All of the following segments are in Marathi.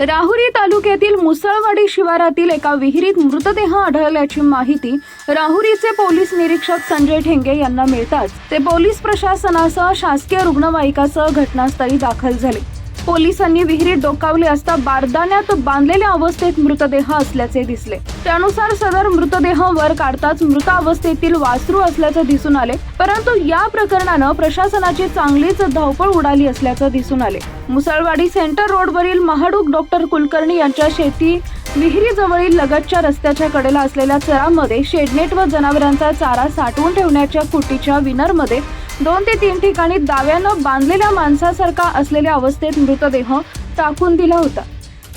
राहुरी तालुक्यातील मुसळवाडी शिवारातील एका विहिरीत मृतदेह आढळल्याची माहिती राहुरीचे पोलीस निरीक्षक संजय ठेंगे यांना मिळताच ते पोलीस प्रशासनासह शासकीय रुग्णवाहिकासह घटनास्थळी दाखल झाले. पोलिसांनी विहिरीत डोकावले असता बारदाण्यात बांधलेल्या अवस्थेत मृतदेह असल्याचे दिसले. त्यानुसार सदर मृतदेह वर काढताच मृत अवस्थेतील वासरू असल्याचं दिसून आले. परंतु या प्रकरणानं प्रशासनाची चांगलीच धावपळ उडाली असल्याचं दिसून आले. मुसळवाडी सेंटर रोडवरील महाडूक डॉक्टर कुलकर्णी यांच्या शेती विहिरीजवळील लगतच्या रस्त्याच्या कडेला असलेल्या चरामध्ये शेडनेट व जनावरांचा चारा साठवून ठेवण्याच्या कुटीच्या विनरमध्ये दोन ते तीन ठिकाणी दाव्यानं बांधलेल्या माणसासारखा असलेल्या अवस्थेत मृतदेह टाकून दिला होता.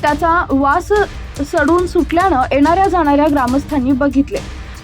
त्याचा वास सडून सुटल्यानं येणाऱ्या जाणाऱ्या ग्रामस्थांनी बघितले.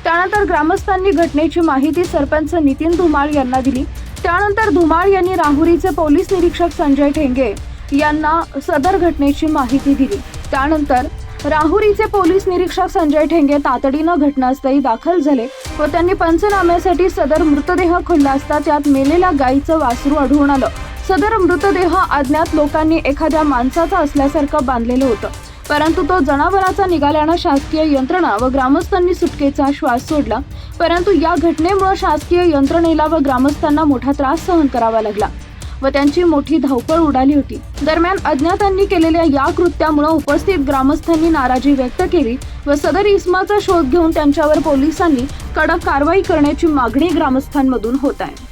त्यानंतर ग्रामस्थांनी घटनेची माहिती सरपंच नितीन धुमाळ यांना दिली. त्यानंतर धुमाळ यांनी राहुरीचे पोलीस निरीक्षक संजय ठेंगे यांना सदर घटनेची माहिती दिली. त्यानंतर राहुरीचे पोलीस निरीक्षक संजय ठेंगे तातडीनं घटनास्थळी दाखल झाले. व त्यांनी पंचनाम्यासाठी सदर मृतदेह खुलला असता त्यात मेलेल्या गायीचं वासरू आढळून आलं. सदर मृतदेह अज्ञात लोकांनी एखाद्या माणसाचा असल्यासारखं बांधलेलं होतं. परंतु तो जनावराचा निघाल्यानं शासकीय यंत्रणा व ग्रामस्थांनी सुटकेचा श्वास सोडला. परंतु या घटनेमुळे शासकीय यंत्रणेला व ग्रामस्थांना मोठा त्रास सहन करावा लागला. व त्यांची मोठी धावपळ उडाली होती. दरम्यान अज्ञातांनी केलेल्या या कृत्यामुळे उपस्थित ग्रामस्थांनी नाराजी व्यक्त केली व सदर इस्माचा शोध घेऊन त्यांच्यावर पोलिसांनी कडक कारवाई करण्याची मागणी ग्रामस्थांमधून होत आहे.